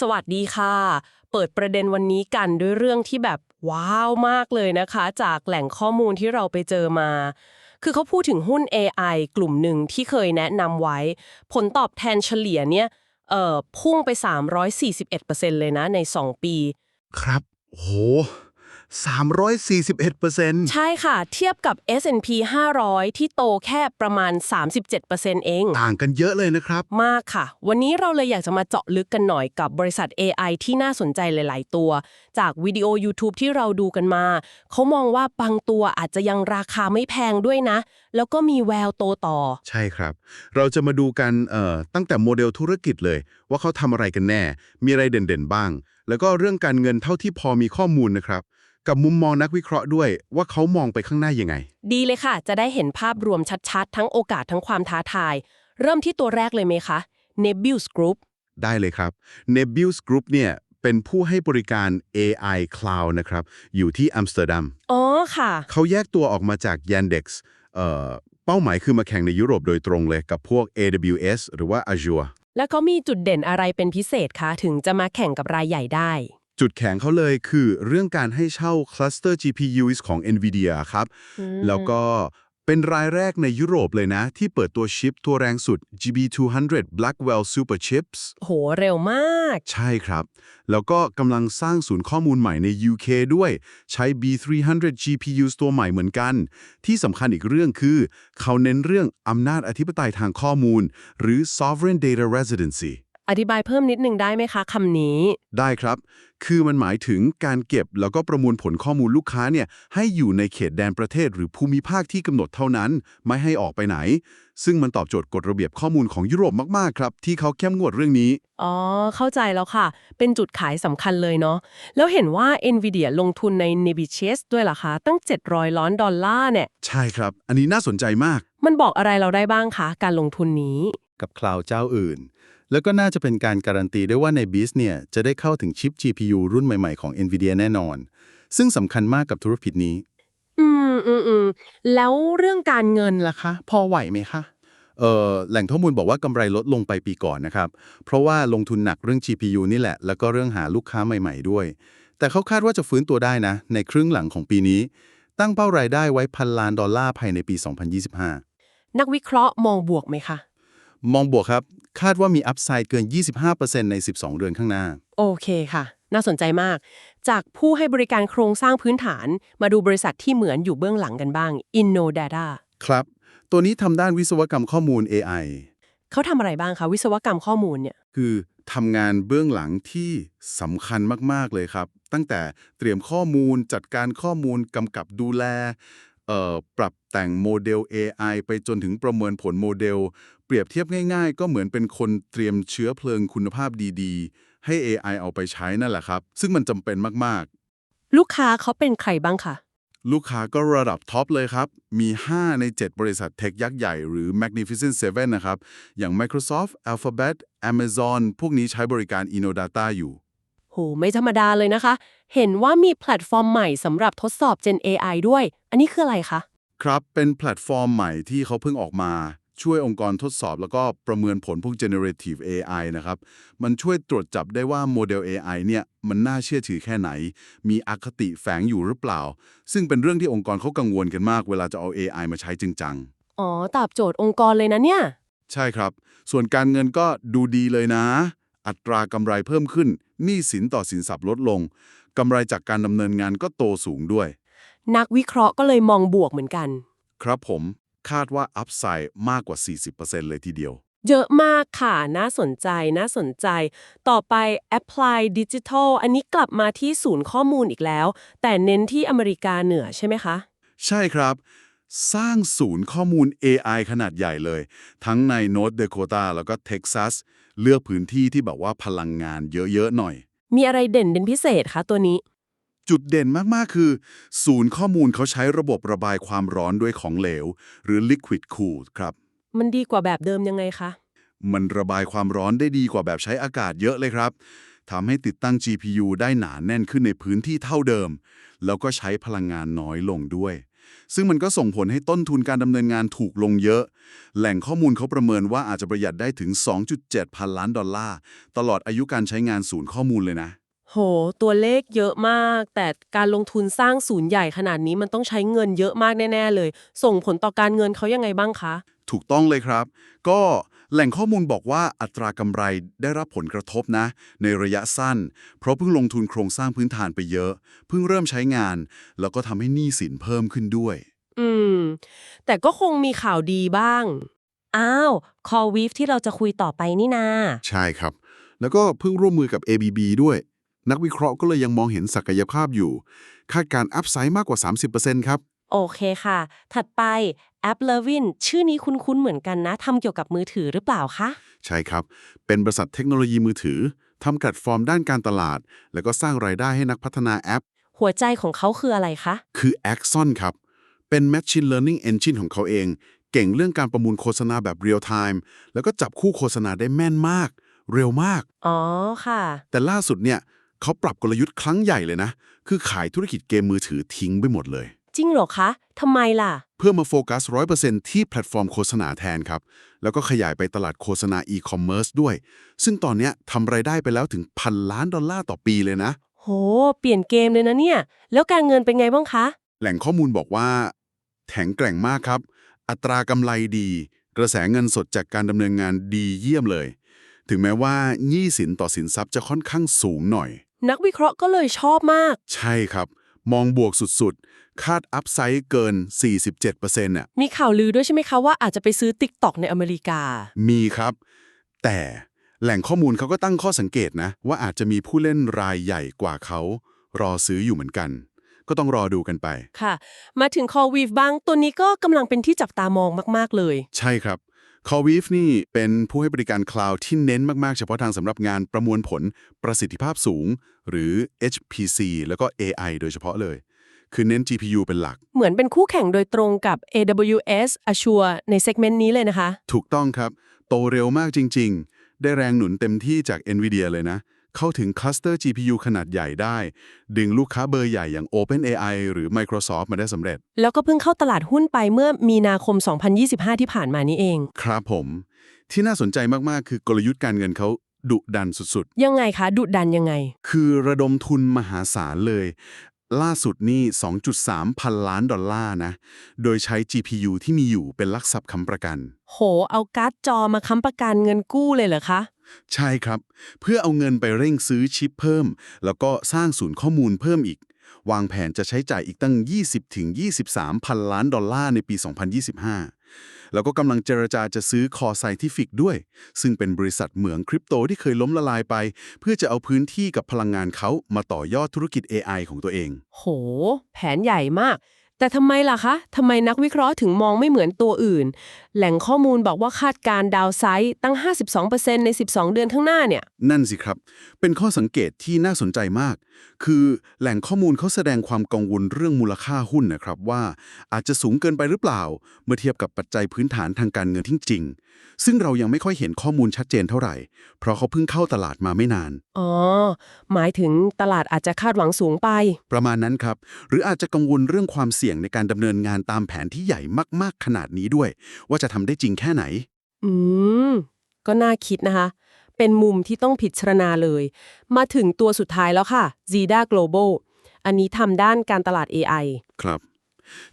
สวัสดีค่ะ เปิดประเด็นวันนี้กันด้วยเรื่องที่แบบว้าวมากเลยนะคะ จากแหล่งข้อมูลที่เราไปเจอมา คือเขาพูดถึงหุ้น AI กลุ่มหนึ่งที่เคยแนะนำไว้ ผลตอบแทนเฉลี่ยเนี่ยเอ่อพุ่งไป 341%เลยนะใน 2 ปี ครับ โห 341%ใช่ค่ะ เทียบกับ S&P 500 ที่โตแค่ประมาณ 37%เอง ต่างกันเยอะเลยนะครับ มากค่ะ วันนี้เราเลยอยากจะมาเจาะลึกกันหน่อยกับบริษัท AI ที่น่าสนใจหลาย ๆ ตัว จากวิดีโอ YouTube ที่เราดูกันมา เขามองว่าบางตัวอาจจะยังราคาไม่แพงด้วยนะ แล้วก็มีแววโตต่อ ใช่ครับ เราจะมาดูกันเอ่อตั้งแต่โมเดลธุรกิจเลย ว่าเขาทำอะไรกันแน่ มีอะไรเด่นๆบ้าง แล้วก็เรื่องการเงินเท่าที่พอมีข้อมูลนะครับ กับมุมมองนักวิเคราะห์ด้วยว่าเขามองไปข้างหน้ายังไง ดีเลยค่ะ จะได้เห็นภาพรวมชัดๆ ทั้งโอกาสทั้งความท้าทาย เริ่มที่ตัวแรกเลยไหมคะ Nebius Group ได้เลยครับ Nebius Group เนี่ยเป็นผู้ให้บริการ AI Cloud นะครับ อยู่ที่อัมสเตอร์ดัม อ๋อค่ะ เขาแยกตัวออกมาจาก Yandex เอ่อเป้าหมายคือมาแข่งในยุโรปโดยตรงเลยกับพวก AWS หรือว่า Azure แล้วเขามีจุดเด่นอะไรเป็นพิเศษคะ ถึงจะมาแข่งกับรายใหญ่ได้ จุดแข็งเขาเลยคือเรื่องการให้เช่าคลัสเตอร์ GPUs ของ NVIDIA ครับ แล้วก็เป็นรายแรกในยุโรปเลยนะ ที่เปิดตัวชิปตัวแรงสุด GB200 Blackwell Super Chips โหเร็วมาก ใช่ครับ แล้วก็กำลังสร้างศูนย์ข้อมูลใหม่ใน UK ด้วยใช้ B300 GPUs ตัวใหม่เหมือนกัน ที่สำคัญอีกเรื่องคือ เขาเน้นเรื่องอำนาจอธิปไตยทางข้อมูล หรือ Sovereign Data Residency อธิบายเพิ่มนิดนึงได้ไหมคะคำนี้ ได้ครับ คือมันหมายถึงการเก็บแล้วก็ประมวลผลข้อมูลลูกค้าเนี่ยให้อยู่ในเขตแดนประเทศหรือภูมิภาคที่กำหนดเท่านั้น ไม่ให้ออกไปไหน ซึ่งมันตอบโจทย์กฎระเบียบข้อมูลของยุโรปมากๆครับ ที่เขาเข้มงวดเรื่องนี้ อ๋อ เข้าใจแล้วค่ะ เป็นจุดขายสำคัญเลยเนาะ แล้วเห็นว่า NVIDIA ลงทุนใน n e b i c h e s ด้วยเหรอคะ ตั้ง 700 ล้านดอลลาร์เนี่ย ใช่ครับ อันนี้น่าสนใจมาก มันบอกอะไรเราได้บ้างคะ การลงทุนนี้ กับคลาวด์เจ้าอื่น แล้วก็น่าจะเป็นการการันตีได้ว่าใน b i z เนี่ยจะได้เข้าถึงชิป GPU รุ่นใหม่ๆของ NVIDIA แน่นอน ซึ่งสำคัญมากกับธุรกิจนี้ อืมอืมอืมแล้วเรื่องการเงินล่ะคะ พอไหวไหมคะเอ่อแหล่งข้อมูลบอกว่ากำไรลดลงไปปีก่อนนะครับ เพราะว่าลงทุนหนักเรื่อง GPU นี่แหละ แล้วก็เรื่องหาลูกค้าใหม่ ๆด้วย แต่เขาคาดว่าจะฟื้นตัวได้นะ ในครึ่งหลังของปีนี้ ตั้งเป้ารายได้ไว้พันล้านดอลลาร์ภายในปี 2025 นักวิเคราะห์มองบวกไหมคะ มองบวกครับ คาดว่ามีอัพไซด์เกิน 25%ใน 12 เดือนข้างหน้า โอเคค่ะ น่าสนใจมาก จากผู้ให้บริการโครงสร้างพื้นฐาน มาดูบริษัทที่เหมือนอยู่เบื้องหลังกันบ้าง InnoData ครับ ตัวนี้ทำด้านวิศวกรรมข้อมูล AI เขาทำอะไรบ้างคะ วิศวกรรมข้อมูลเนี่ย คือทำงานเบื้องหลังที่สำคัญมาก ๆ เลยครับ ตั้งแต่เตรียมข้อมูลจัดการข้อมูลกำกับดูแลเอ่อ ปรับแต่งโมเดล AI ไปจนถึงประเมินผลโมเดล เปรียบเทียบง่ายๆ ก็เหมือนเป็นคนเตรียมเชื้อเพลิงคุณภาพดีๆ ให้ AI เอาไปใช้นั่นแหละครับ ซึ่งมันจำเป็นมากลูกค้าเขาเป็นใครบ้างคะๆลูกค้าก็ระดับท็อปเลยครับ มี 5 ใน 7 บริษัทเทคยักษ์ใหญ่หรือ Magnificent Seven นะครับ อย่าง Microsoft Alphabet Amazon พวกนี้ใช้บริการ InnoData อยู่ โหไม่ธรรมดาเลยนะคะ เห็นว่ามีแพลตฟอร์มใหม่สำหรับทดสอบ Gen AI ด้วย อันนี้คืออะไรคะ ครับเป็นแพลตฟอร์มใหม่ที่เขาเพิ่งออกมา ช่วยองค์กรทดสอบแล้วก็ประเมินผลพวก generative AI นะครับ มันช่วยตรวจจับได้ว่าโมเดล AI เนี่ยมันน่าเชื่อถือแค่ไหน มีอคติแฝงอยู่หรือเปล่า ซึ่งเป็นเรื่องที่องค์กรเขากังวลกันมากเวลาจะเอา AI มาใช้จริงจังอ๋อตอบโจทย์องค์กรเลยนะเนี่ย ใช่ครับ ส่วนการเงินก็ดูดีเลยนะ อัตรากำไรเพิ่มขึ้นหนี้สินต่อสินทรัพย์ลดลงกำไรจากการดำเนินงานก็โตสูงด้วย นักวิเคราะห์ก็เลยมองบวกเหมือนกัน ครับผมคาดว่าอัพไซด์มากกว่า 40%เลยทีเดียว เยอะมากค่ะ น่าสนใจ น่าสนใจ ต่อไป Apply Digital อันนี้กลับมาที่ศูนย์ข้อมูลอีกแล้ว แต่เน้นที่อเมริกาเหนือใช่ไหมคะ ใช่ครับ สร้างศูนย์ข้อมูล AI ขนาดใหญ่เลย ทั้งใน North Dakota แล้วก็เท็กซัส เลือกพื้นที่ที่แบบว่าพลังงานเยอะ ๆ หน่อย มีอะไรเด่นเป็นพิเศษคะตัวนี้ จุดเด่นมาก ๆ คือ ศูนย์ข้อมูลเขาใช้ระบบระบายความร้อนด้วยของเหลว หรือ liquid cool ครับ มันดีกว่าแบบเดิมยังไงคะ มันระบายความร้อนได้ดีกว่าแบบใช้อากาศเยอะเลยครับทำให้ติดตั้ง GPU ได้หนาแน่นขึ้นในพื้นที่เท่าเดิม แล้วก็ใช้พลังงานน้อยลงด้วย ซึ่งมันก็ส่งผลให้ต้นทุนการดำเนินงานถูกลงเยอะ แหล่งข้อมูลเขาประเมินว่าอาจจะประหยัดได้ถึง 2.7 พันล้านดอลลาร์ ตลอดอายุการใช้งานศูนย์ข้อมูลเลยนะ โห ตัวเลขเยอะมาก แต่การลงทุนสร้างศูนย์ใหญ่ขนาดนี้มันต้องใช้เงินเยอะมากแน่ ๆ เลย ส่งผลต่อการเงินเขายังไงบ้างคะ ถูกต้องเลยครับ ก็ แหล่งข้อมูลบอกว่าอัตรากำไรได้รับผลกระทบนะ ในระยะสั้น เพราะเพิ่งลงทุนโครงสร้างพื้นฐานไปเยอะ เพิ่งเริ่มใช้งาน แล้วก็ทำให้หนี้สินเพิ่มขึ้นด้วย อืม แต่ก็คงมีข่าวดีบ้าง อ้าว คอวีฟที่เราจะคุยต่อไปนี่นา ใช่ครับ แล้วก็เพิ่งร่วมมือกับ ABB ด้วย นักวิเคราะห์ก็เลยยังมองเห็นศักยภาพอยู่ คาดการอัพไซด์มากกว่า 30%ครับ โอเคค่ะ ถัดไป แอปเลวินชื่อนี้คุ้นๆเหมือนกันนะทำเกี่ยวกับมือถือหรือเปล่าคะ ใช่ครับ เป็นบริษัทเทคโนโลยีมือถือทำแพลตฟอร์มด้านการตลาด แล้วก็สร้างรายได้ให้นักพัฒนาแอป หัวใจของเขาคืออะไรคะ คือ Axon ครับ เป็น Machine Learning Engine ของเขาเอง เก่งเรื่องการประมูลโฆษณาแบบ Real Time แล้วก็จับคู่โฆษณาได้แม่นมาก เร็วมาก อ๋อค่ะ แต่ล่าสุดเนี่ยเขาปรับกลยุทธ์ครั้งใหญ่เลยนะ คือขายธุรกิจเกมมือถือทิ้งไปหมดเลย จริงเหรอคะทำไมล่ะ เพื่อมาโฟกัส 100%ที่แพลตฟอร์มโฆษณาแทนครับ แล้วก็ขยายไปตลาดโฆษณาอีคอมเมิร์ซด้วย ซึ่งตอนเนี้ยทำไรายได้ไปแล้วถึงพันล้านดอลลาร์ต่อปีเลยนะ โห เปลี่ยนเกมเลยนะเนี่ย แล้วการเงินเป็นไงบ้างคะ แหล่งข้อมูลบอกว่าแข็งแกร่งมากครับ อัตรากำไรดี กระแสเงินสดจากการดำเนินงานดีเยี่ยมเลย ถึงแม้ว่าหนี้สินต่อสินทรัพย์จะค่อนข้างสูงหน่อย นักวิเคราะห์ก็เลยชอบมาก ใช่ครับ มองบวกสุดๆ คาดอัพไซด์เกิน 47%น่ะมีข่าวลือด้วยใช่ไหมคะว่าอาจจะไปซื้อ t ิ k t o k ในอเมริกา มีครับ แต่แหล่งข้อมูลเขาก็ตั้งข้อสังเกตนะ ว่าอาจจะมีผู้เล่นรายใหญ่กว่าเขา รอซื้ออยู่เหมือนกัน ก็ต้องรอดูกันไป ค่ะ มาถึง c o v e บ้างตัวนี้ก็กำลังเป็นที่จับตามองมาก ๆ เลย ใช่ครับ c o v i f นี่เป็นผู้ให้บริการคลาวด์ที่เน้นมาก ๆ เฉพาะทางสำหรับงานประมวลผลประสิทธิภาพสูง หรือ HPC แล้วก็ AI โดยเฉพาะเลย คือเน้น GPU เป็นหลัก เหมือนเป็นคู่แข่งโดยตรงกับ AWS Azure ในเซกเมนต์นี้เลยนะคะ ถูกต้องครับ โตเร็วมากจริง ๆ ได้แรงหนุนเต็มที่จาก NVIDIA เลยนะ เข้าถึงคลัสเตอร์ GPU ขนาดใหญ่ได้ ดึงลูกค้าเบอร์ใหญ่อย่าง OpenAI หรือ Microsoft มาได้สำเร็จ แล้วก็เพิ่งเข้าตลาดหุ้นไปเมื่อมีนาคม 2025 ที่ผ่านมานี้เอง ครับผม ที่น่าสนใจมากๆ คือกลยุทธ์การเงินเขาดุดันสุดยังไงคะ ดุดันยังไงๆคือระดมทุนมหาศาลเลย ล่าสุดนี่ 2.3 พันล้านดอลลาร์นะ โดยใช้ GPU ที่มีอยู่เป็นหลักทรัพย์ค้ำประกัน โห เอาการ์ดจอมาค้ำประกันเงินกู้เลยเหรอคะ ใช่ครับ เพื่อเอาเงินไปเร่งซื้อชิปเพิ่ม แล้วก็สร้างศูนย์ข้อมูลเพิ่มอีก วางแผนจะใช้จ่ายอีกตั้ง 20-23พันล้านดอลลาร์ในปี 2025 แล้วก็กำลังเจรจาจะซื้อคอไซทิฟิกด้วย ซึ่งเป็นบริษัทเหมืองคริปโตที่เคยล้มละลายไป เพื่อจะเอาพื้นที่กับพลังงานเขามาต่อยอดธุรกิจ AI ของตัวเอง โห แผนใหญ่มาก แต่ทำไมล่ะคะทำไมนักวิเคราะห์ถึงมองไม่เหมือนตัวอื่น แหล่งข้อมูลบอกว่าคาดการดาวไซด์ตั้ง 52%ใน 12 เดือนข้างหน้าเนี่ย นั่นสิครับ เป็นข้อสังเกตที่น่าสนใจมาก คือแหล่งข้อมูลเขาแสดงความกังวลเรื่องมูลค่าหุ้นนะครับว่าอาจจะสูงเกินไปหรือเปล่า เมื่อเทียบกับปัจจัยพื้นฐานทางการเงินที่จริง ซึ่งเรายังไม่ค่อยเห็นข้อมูลชัดเจนเท่าไหร่ เพราะเขาเพิ่งเข้าตลาดมาไม่นาน อ๋อ หมายถึงตลาดอาจจะคาดหวังสูงไป ประมาณนั้นครับ หรืออาจจะกังวลเรื่องความเสี่ยงในการดำเนินงานตามแผนที่ใหญ่มาก ๆ ขนาดนี้ด้วย ว่าจะทำได้จริงแค่ไหน อืม ก็น่าคิดนะคะ เป็นมุมที่ต้องพิจารณาเลย มาถึงตัวสุดท้ายแล้วค่ะ Zida Global อันนี้ทำด้านการตลาด AI ครับ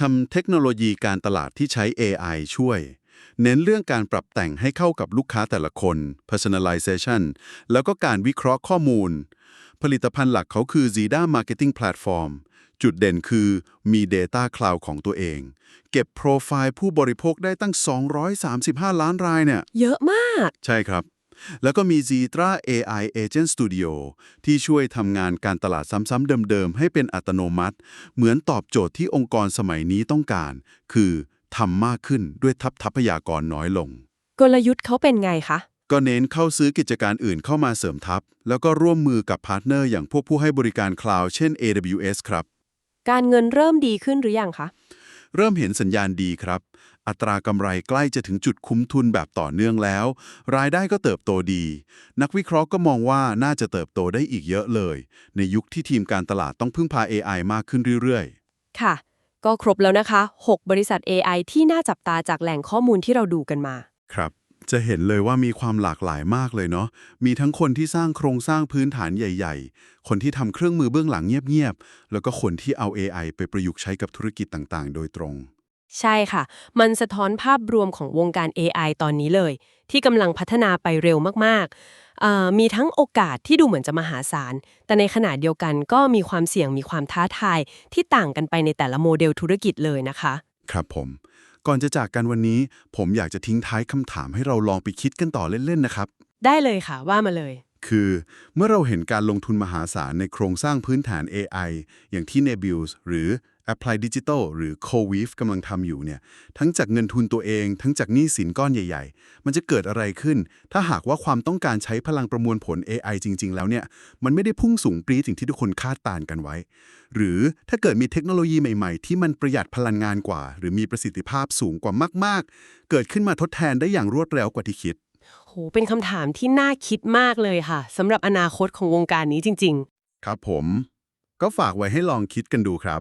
ทำเทคโนโลยีการตลาดที่ใช้ AI ช่วย เน้นเรื่องการปรับแต่งให้เข้ากับลูกค้าแต่ละคน personalization แล้วก็การวิเคราะห์ข้อมูล ผลิตภัณฑ์หลักเขาคือ Zida Marketing Platform จุดเด่นคือมี Data Cloud ของตัวเอง เก็บโปรไฟล์ผู้บริโภคได้ตั้ง 235 ล้านรายเนี่ย เยอะมาก ใช่ครับ แล้วก็มี Zitra AI Agent Studio ที่ช่วยทำงานการตลาดซ้ำๆเดิมๆ ให้เป็นอัตโนมัติ เหมือนตอบโจทย์ที่องค์กรสมัยนี้ต้องการ คือทำมากขึ้นด้วยทัพทรัพยากรน้อยลง กลยุทธ์เขาเป็นไงคะ ก็เน้นเข้าซื้อกิจการอื่นเข้ามาเสริมทัพ แล้วก็ร่วมมือกับพาร์ทเนอร์อย่างพวกผู้ให้บริการคลาวด์เช่น AWS ครับ การเงินเริ่มดีขึ้นหรือยังคะ เริ่มเห็นสัญญาณดีครับ อัตรากำไรใกล้จะถึงจุดคุ้มทุนแบบต่อเนื่องแล้ว รายได้ก็เติบโตดี นักวิเคราะห์ก็มองว่าน่าจะเติบโตได้อีกเยอะเลย ในยุคที่ทีมการตลาดต้องพึ่งพา AI มากขึ้นเรื่อยค่ะ ก็ครบแล้วนะคะ 6 บริษัท AI ที่น่าจับตาจากแหล่งข้อมูลที่เราดูกันมา ครับ จะเห็นเลยว่ามีความหลากหลายมากเลยเนาะ มีทั้งคนที่สร้างโครงสร้างพื้นฐานใหญ่ ๆ คนที่ทำเครื่องมือเบื้องหลังเงียบๆ แล้วก็คนที่เอา AI ไปประยุกต์ใช้กับธุรกิจต่างๆ โดยตรง ใช่ค่ะ มันสะท้อนภาพรวมของวงการ AI ตอนนี้เลย ที่กำลังพัฒนาไปเร็วมากๆเอ่อมีทั้งโอกาสที่ดูเหมือนจะมหาศาล แต่ในขณะเดียวกันก็มีความเสี่ยงมีความท้าทายที่ต่างกันไปในแต่ละโมเดลธุรกิจเลยนะคะ ครับผม ก่อนจะจากกันวันนี้ ผมอยากจะทิ้งท้ายคำถามให้เราลองไปคิดกันต่อเล่นๆนะครับ ได้เลยค่ะว่ามาเลย คือเมื่อเราเห็นการลงทุนมหาศาลในโครงสร้างพื้นฐาน AI อย่างที่ Nebius หรือ Apply Digital หรือ CoWeave กำลังทำอยู่เนี่ยทั้งจากเงินทุนตัวเอง ทั้งจากหนี้สินก้อนใหญ่ ๆ มันจะเกิดอะไรขึ้น ถ้าหากว่าความต้องการใช้พลังประมวลผล AI จริง ๆ แล้วเนี่ยมันไม่ได้พุ่งสูงปรี๊ดอย่างที่ทุกคนคาดการณ์กันไว้ หรือถ้าเกิดมีเทคโนโลยีใหม่ๆ ที่มันประหยัดพลังงานกว่า หรือมีประสิทธิภาพสูงกว่ามาก ๆ เกิดขึ้นมาทดแทนได้อย่างรวดเร็วกว่าที่คิดโหเป็นคำถามที่น่าคิดมากเลยค่ะสำหรับอนาคตของวงการนี้จริงครับผม ก็ฝากไว้ให้ลองคิดกันดูครับ